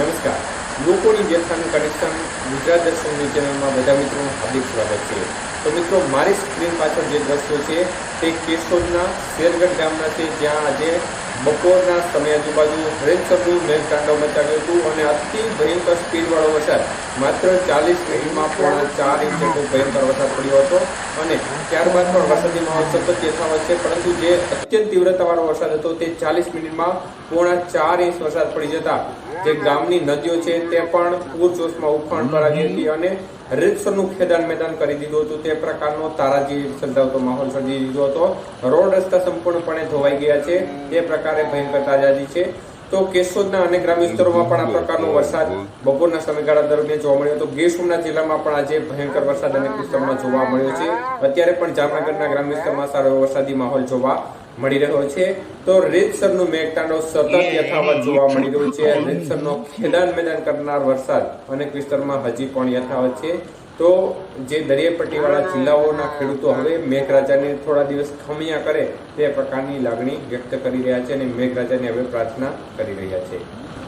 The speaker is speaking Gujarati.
નમસ્કાર. લોકોની વ્યથાનું કનેક્શન ગુજરાત દર્શનની ચેનલમાં બધા મિત્રોનું હાર્દિક સ્વાગત છે. તો મિત્રો, મારી સ્ક્રીન પાછળ જે દ્રશ્યો છે, તે કેશોદના શેરગઢ ગામના છે, જ્યાં આજે બપોરના સમય આજુબાજુ રેનસરનું મેઘતાંડવ મચાવ્યું હતું અને અતિ ભયંકર સ્પીડવાળો વરસાદ. માત્ર ચાલીસ મિનિટમાં પોણા ચાર ઇંચ જેટલો ભયંકર વરસાદ પડ્યો હતો અને ત્યારબાદ પણ વરસાદી માહોલ સતત યથાવત છે, પરંતુ જે અત્યંત તીવ્રતાવાળો વરસાદ હતો, તે ચાલીસ મિનિટમાં પોણા ચાર ઇંચ વરસાદ પડી જતા જે ગામની નદીઓ છે તે પણ પૂરજોશમાં ઉફાણ પર આવી હતી અને રીતસરનું ખેદાન મેદાન કરી દીધું હતું. તે પ્રકારનો તારાજી સર્જાવતો માહોલ સર્જી દીધો હતો. રોડ રસ્તા સંપૂર્ણપણે ધોવાઈ ગયા છે. તે પ્રકારે ભયંકર તાજાજી છે. તો કેશોદના અનેક ગ્રામ્ય વિસ્તારોમાં પણ આ પ્રકારનો વરસાદ બપોરના સમયગાળા દરમિયાન જોવા મળ્યો હતો. ગીર સોમનાથ જિલ્લામાં પણ આજે ભયંકર વરસાદ અનેક વિસ્તારોમાં જોવા મળ્યો છે. અત્યારે પણ જામનગરના ગ્રામ્ય વિસ્તારમાં સારો વરસાદી માહોલ જોવા મળી રહ્યો છે. તો રીતસરનું મેઘતાંડવ સતત યથાવત જોવા મળી રહ્યું છે. રીતસરનો ખેદાન મેદાન કરનાર વરસાદ અનેક વિસ્તારમાં હજી પણ યથાવત છે. તો જે દરિયાપટ્ટીવાળા જિલ્લાઓના ખેડૂતો હવે મેઘરાજાને થોડા દિવસ ખમિયા કરે તે પ્રકારની લાગણી વ્યક્ત કરી રહ્યા છે અને મેઘરાજાને હવે પ્રાર્થના કરી રહ્યા છે.